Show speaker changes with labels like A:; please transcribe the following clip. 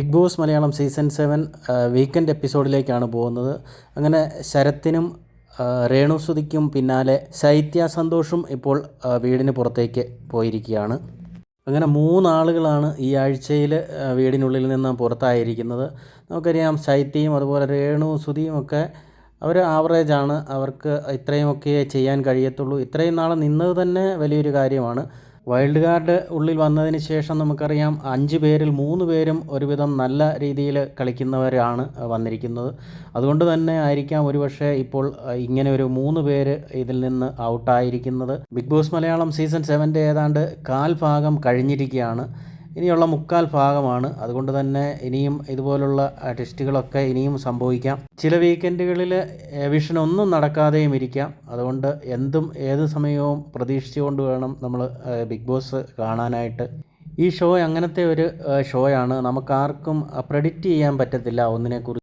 A: Bigg Boss Malayalam season seven weekend എപ്പിസോഡിലേക്കാണ് പോകുന്നത്. അങ്ങനെ ശരത്തിനും രേണു രേണുസുതിക്കും പിന്നാലെ ശൈത്യ സന്തോഷും ഇപ്പോൾ വീടിന് പുറത്തേക്ക് പോയിരിക്കുകയാണ്. അങ്ങനെ മൂന്നാളുകളാണ് ഈ ആഴ്ചയിൽ വീടിനുള്ളിൽ നിന്ന് പുറത്തായിരിക്കുന്നത്. നമുക്കറിയാം ശൈത്യയും അതുപോലെ രേണു സുതിയും ഒക്കെ അവർ ആവറേജാണ് അവർക്ക് ഇത്രയുമൊക്കെ ചെയ്യാൻ കഴിയത്തുള്ളൂ. ഇത്രയും നാൾ നിന്നത് തന്നെ വലിയൊരു കാര്യമാണ്. വൈൽഡ് കാർഡ് ഉള്ളിൽ വന്നതിന് ശേഷം നമുക്കറിയാം അഞ്ച് പേരിൽ മൂന്ന് പേരും ഒരുവിധം നല്ല രീതിയിൽ കളിക്കുന്നവരാണ് വന്നിരിക്കുന്നത്. അതുകൊണ്ട് തന്നെ ആയിരിക്കാം ഒരുപക്ഷെ ഇപ്പോൾ ഇങ്ങനെ ഒരു മൂന്ന് പേര് ഇതിൽ നിന്ന് ഔട്ടായിരിക്കുന്നത്. ബിഗ് ബോസ് മലയാളം സീസൺ സെവന്റെ ഏതാണ്ട് കാൽ ഭാഗം കഴിഞ്ഞിരിക്കുകയാണ്. ഇനിയുള്ള മുക്കാൽ ഭാഗമാണ്. അതുകൊണ്ട് തന്നെ ഇനിയും ഇതുപോലുള്ള ടെസ്റ്റുകളൊക്കെ ഇനിയും സംഭവിക്കാം. ചില വീക്കെൻഡുകളിൽ വിഷൻ ഒന്നും നടക്കാതെയും ഇരിക്കാം. അതുകൊണ്ട് എന്തും ഏത് സമയവും പ്രതീക്ഷിച്ചുകൊണ്ട് വേണം നമ്മൾ ബിഗ് ബോസ് കാണാനായിട്ട്. ഈ ഷോ അങ്ങനത്തെ ഒരു ഷോയാണ്. നമുക്കാർക്കും പ്രെഡിക്റ്റ് ചെയ്യാൻ പറ്റത്തില്ല ഒന്നിനെക്കുറിച്ച്